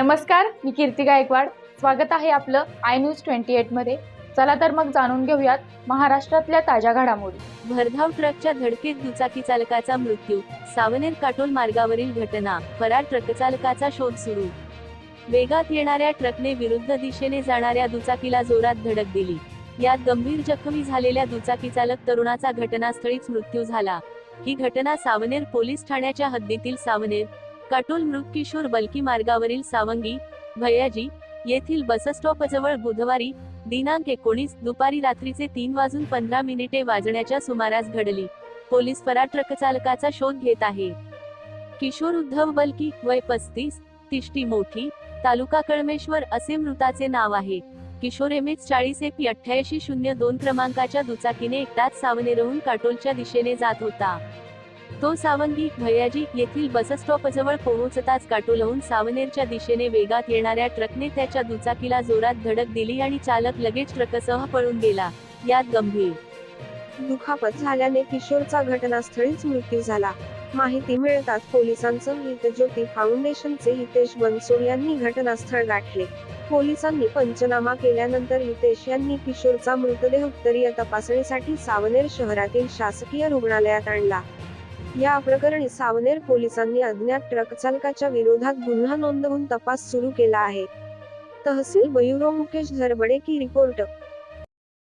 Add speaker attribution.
Speaker 1: नमस्कार मी कीर्ती गायकवाड. स्वागत आहे आपलं आय न्यूज ट्वेंटी एटमध्ये चला तर मग जाणून घेऊयात महाराष्ट्रातल्या ताज्या घडामोडी.
Speaker 2: भरधाव ट्रकच्या धडकेत दुचाकी चालकाचा मृत्यू सावनेर काटोल मार्गावरील घटना फरार ट्रक चालकाचा शोध सुरू. वेगात येणाऱ्या ट्रकने विरुद्ध दिशेने जाणाऱ्या दुचाकीला जोरात धडक दिली. यात गंभीर जखमी झालेल्या दुचाकी चालक तरुणाचा घटनास्थळीच मृत्यू झाला. ही घटना सावनेर पोलीस ठाण्याच्या हद्दीतील सावनेर काटोल मृगकिशोर बलकी मार्गावरील सावंगी भैयाजी येथील बसस्टॉपजवळ बुधवारी दिनांक एकोणीस दुपारी रात्रीचे तीन वाजून पंधरा मिनिटे वाजण्याच्या सुमारास घडली. पोलीस फरार ट्रक चालकाचा शोध घेत आहे. किशोर उद्धव बलकी वय पस्तीस तिष्टी मोठी तालुका कळमेश्वर असे मृताचे नाव आहे. किशोर एम एच चाळीस एपी अठ्ठ्याऐंशी शून्य दोन क्रमांकाच्या दुचाकीने एकटाच सावनेरहून काटोलच्या दिशेने जात होता. तो सावंगी भैयाजी येथील बसस्टॉपजवळ पोहोचताच काटोलहून सावनेरच्या दिशेने वेगात येणाऱ्या ट्रकने त्याच्या दुचाकीला जोरात धडक दिली आणि चालक लगेच ट्रकसह पळून गेला. यात गंभीर
Speaker 3: दुखापत झाल्याने किशोरचा घटनास्थळीच मृत्यू झाला. माहिती मिळताच पोलिसांचं हितज्योती फाउंडेशनचे हितेश बनसोड यांनी घटनास्थळ गाठले. पोलिसांनी पंचनामा केल्यानंतर हितेश यांनी किशोरचा मृतदेह उत्तरीय तपासणीसाठी सावनेर शहरातील शासकीय रुग्णालयात आणला. या प्रकरणी सावनेर पोलिसांनी अज्ञात ट्रक चालकाच्या विरोधात गुन्हा नोंदवून तपास सुरू केला आहे. तहसील बयुरो मुकेश झरबडे की रिपोर्ट.